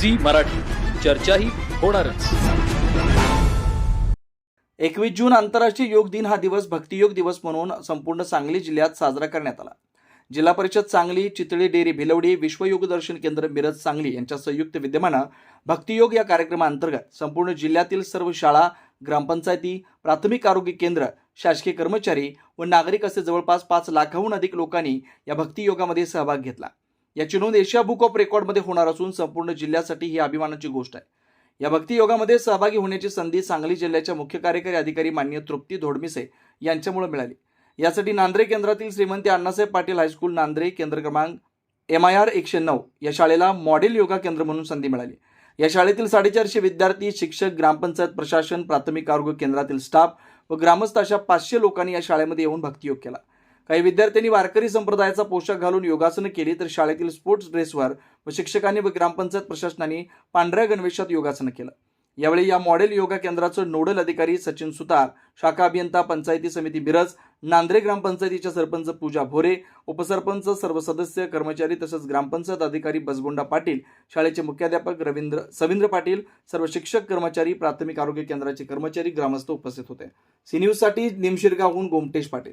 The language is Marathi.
झी मराठी. चर्चाही होणारच. एकवीस जून आंतरराष्ट्रीय योग दिन हा दिवस भक्तियोग दिवस म्हणून संपूर्ण सांगली जिल्ह्यात साजरा करण्यात आला. जिल्हा परिषद सांगली चितळी डेअरी भिलवडी विश्वयोग दर्शन केंद्र मिरज सांगली यांच्या संयुक्त विद्यमानं भक्तियोग या कार्यक्रमाअंतर्गत संपूर्ण जिल्ह्यातील सर्व शाळा ग्रामपंचायती प्राथमिक आरोग्य केंद्र शासकीय कर्मचारी व नागरिक असे जवळपास पाच लाखाहून अधिक लोकांनी या भक्तियोगामध्ये सहभाग घेतला. याची नोंद एशिया बुक ऑफ रेकॉर्डमध्ये होणार असून संपूर्ण जिल्ह्यासाठी ही अभिमानाची गोष्ट आहे. या भक्ती योगामध्ये सहभागी होण्याची संधी सांगली जिल्ह्याच्या मुख्य कार्यकारी अधिकारी मान्य तृप्ती धोडमिसे यांच्यामुळे मिळाली. यासाठी नांद्रे केंद्रातील श्रीमंती अण्णासाहेब पाटील हायस्कूल नांद्रे केंद्र क्रमांक एम आय आर एकशे नऊ या शाळेला मॉडेल योगा केंद्र म्हणून संधी मिळाली. या शाळेतील साडेचारशे विद्यार्थी शिक्षक ग्रामपंचायत प्रशासन प्राथमिक आरोग्य केंद्रातील स्टाफ व ग्रामस्थ अशा पाचशे लोकांनी या शाळेमध्ये येऊन भक्तियोग केला. काही विद्यार्थ्यांनी वारकरी संप्रदायाचा पोशाख घालून योगासनं केली तर शाळेतील स्पोर्ट्स ड्रेसवर व शिक्षकांनी व ग्रामपंचायत प्रशासनाने पांढऱ्या गणवेशात योगासनं केलं. यावेळी या मॉडेल योगा केंद्राचं नोडल अधिकारी सचिन सुतार शाखा अभियंता पंचायती समिती बिरज नांद्रे ग्रामपंचायतीच्या सरपंच पूजा भोरे उपसरपंच सर्व सदस्य कर्मचारी तसंच ग्रामपंचायत अधिकारी बसगोंडा पाटील शाळेचे मुख्याध्यापक रवींद्र सविंद्र पाटील सर्व शिक्षक कर्मचारी प्राथमिक आरोग्य केंद्राचे कर्मचारी ग्रामस्थ उपस्थित होते. सी न्यूजसाठी निमशिरगावहून गोमटेश पाटील.